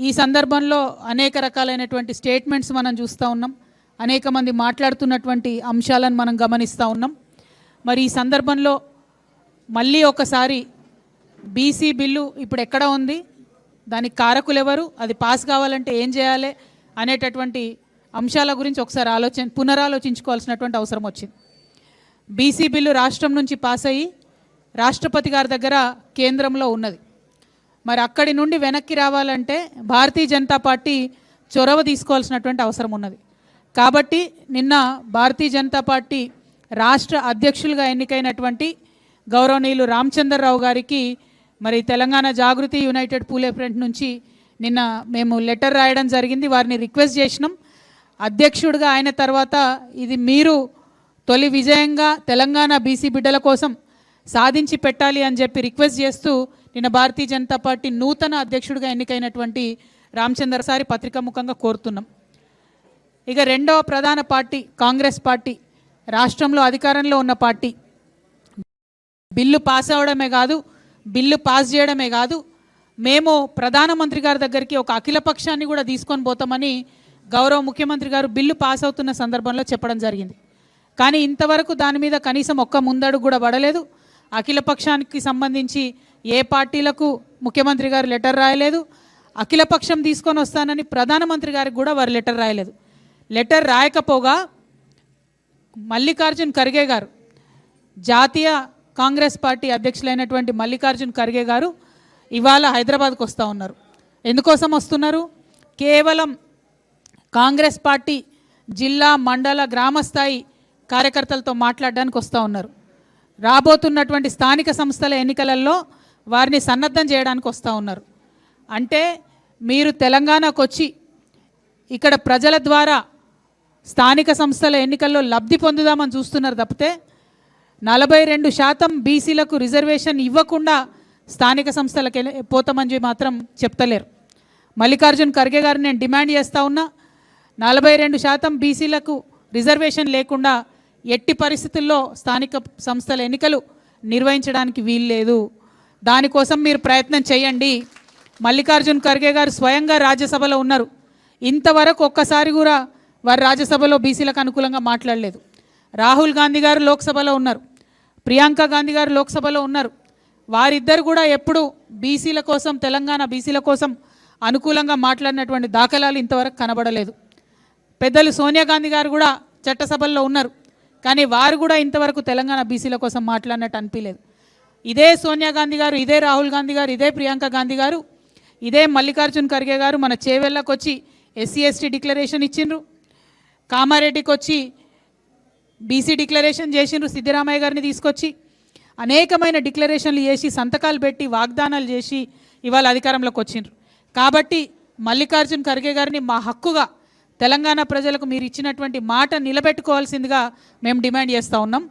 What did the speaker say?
ఈ సందర్భంలో అనేక రకాలైనటువంటి స్టేట్మెంట్స్ మనం చూస్తూ ఉన్నాం. అనేక మంది మాట్లాడుతున్నటువంటి అంశాలను మనం గమనిస్తూ ఉన్నాం. మరి ఈ సందర్భంలో మళ్ళీ ఒకసారి బీసీ బిల్లు ఇప్పుడు ఎక్కడ ఉంది? దానికి కారకులు ఎవరు అది పాస్ కావాలంటే ఏం చేయాలి? అనేటటువంటి అంశాల గురించి ఒకసారి ఆలోచన పునరాలోచించుకోవాల్సినటువంటి అవసరం వచ్చింది. బీసీ బిల్లు రాష్ట్రం నుంచి పాస్ అయ్యి రాష్ట్రపతి గారి దగ్గర కేంద్రంలో ఉన్నది. మరి అక్కడి నుండి వెనక్కి రావాలంటే భారతీయ జనతా పార్టీ చొరవ తీసుకోవాల్సినటువంటి అవసరం ఉన్నది. కాబట్టి నిన్న భారతీయ జనతా పార్టీ రాష్ట్ర అధ్యక్షులుగా ఎన్నికైనటువంటి గౌరవనీయులు రామచంద్రరావు గారికి మరి తెలంగాణ జాగృతి యునైటెడ్ పూలే ఫ్రంట్ నుంచి నిన్న మేము లెటర్ రాయడం జరిగింది. వారిని రిక్వెస్ట్ చేసినాం. అధ్యక్షుడిగా ఆయన తర్వాత ఇది మీరు తొలి విజయంగా తెలంగాణ బీసీ బిడ్డల కోసం సాధించి పెట్టాలి అని చెప్పి రిక్వెస్ట్ చేస్తూ నిన్న భారతీయ జనతా పార్టీ నూతన అధ్యక్షుడిగా ఎన్నికైనటువంటి రామచంద్ర సారి పత్రికాముఖంగా కోరుతున్నాం. ఇక రెండవ ప్రధాన పార్టీ కాంగ్రెస్ పార్టీ రాష్ట్రంలో అధికారంలో ఉన్న పార్టీ. బిల్లు పాస్ అవడమే కాదు బిల్లు పాస్ చేయడమే కాదు మేము ప్రధానమంత్రి గారి దగ్గరికి ఒక అఖిల పక్షాన్ని కూడా తీసుకొని పోతామని గౌరవ ముఖ్యమంత్రి గారు బిల్లు పాస్ అవుతున్న సందర్భంలో చెప్పడం జరిగింది. కానీ ఇంతవరకు దాని మీద కనీసం ఒక్క ముందడుగు కూడా పడలేదు. అఖిల పక్షానికి సంబంధించి ఏ పార్టీలకు ముఖ్యమంత్రి గారు లెటర్ రాయలేదు అఖిలపక్షం తీసుకొని వస్తానని ప్రధానమంత్రి గారికి కూడా వారు లెటర్ రాయలేదు. లెటర్ రాయకపోగా మల్లికార్జున్ ఖర్గే గారు జాతీయ కాంగ్రెస్ పార్టీ అధ్యక్షులైనటువంటి మల్లికార్జున్ ఖర్గే గారు ఇవాళ హైదరాబాద్కు వస్తూ ఉన్నారు. ఎందుకోసం వస్తున్నారు? కేవలం కాంగ్రెస్ పార్టీ జిల్లా మండల గ్రామ స్థాయి కార్యకర్తలతో మాట్లాడడానికి వస్తూ ఉన్నారు. రాబోతున్నటువంటి స్థానిక సంస్థల ఎన్నికలలో వారిని సన్నద్ధం చేయడానికి వస్తూ ఉన్నారు. అంటే మీరు తెలంగాణకు వచ్చి ఇక్కడ ప్రజల ద్వారా స్థానిక సంస్థల ఎన్నికల్లో లబ్ధి పొందుదామని చూస్తున్నారు తప్పితే నలభై రెండు శాతం బీసీలకు రిజర్వేషన్ ఇవ్వకుండా స్థానిక సంస్థలకు వెళ్ళి- పోతామని మాత్రం చెప్తలేరు. మల్లికార్జున్ ఖర్గే గారిని నేను డిమాండ్ చేస్తూ ఉన్నా నలభై రెండు శాతం బీసీలకు రిజర్వేషన్ లేకుండా ఎట్టి పరిస్థితుల్లో స్థానిక సంస్థల ఎన్నికలు నిర్వహించడానికి వీల్లేదు. దానికోసం మీరు ప్రయత్నం చేయండి. మల్లికార్జున్ ఖర్గే గారు స్వయంగా రాజ్యసభలో ఉన్నారు. ఇంతవరకు ఒక్కసారి కూడా వారు రాజ్యసభలో బీసీలకు అనుకూలంగా మాట్లాడలేదు. రాహుల్ గాంధీ గారు లోక్సభలో ఉన్నారు. ప్రియాంక గాంధీ గారు లోక్సభలో ఉన్నారు. వారిద్దరు కూడా ఎప్పుడు బీసీల కోసం తెలంగాణ బీసీల కోసం అనుకూలంగా మాట్లాడినటువంటి దాఖలాలు ఇంతవరకు కనబడలేదు. పెద్దలు సోనియా గాంధీ గారు కూడా చట్టసభల్లో ఉన్నారు. కానీ వారు కూడా ఇంతవరకు తెలంగాణ బీసీల కోసం మాట్లాడినట్టు అనిపించలేదు. ఇదే సోనియా గాంధీ గారు ఇదే రాహుల్ గాంధీ గారు ఇదే ప్రియాంక గాంధీ గారు ఇదే మల్లికార్జున్ ఖర్గే గారు మన చేవెళ్ళకు వచ్చి ఎస్సీ ఎస్టీ డిక్లరేషన్ ఇచ్చిండ్రు. కామారెడ్డికి వచ్చి బీసీ డిక్లరేషన్ చేసిండ్రు సిద్ధిరామయ్య గారిని తీసుకొచ్చి. అనేకమైన డిక్లరేషన్లు చేసి సంతకాలు పెట్టి వాగ్దానాలు చేసి ఇవాళ అధికారంలోకి వచ్చిండ్రు. కాబట్టి మల్లికార్జున్ ఖర్గే గారిని మా హక్కుగా తెలంగాణ ప్రజలకు మీరు ఇచ్చినటువంటి మాట నిలబెట్టుకోవాల్సిందిగా మేము డిమాండ్ చేస్తూ ఉన్నాం.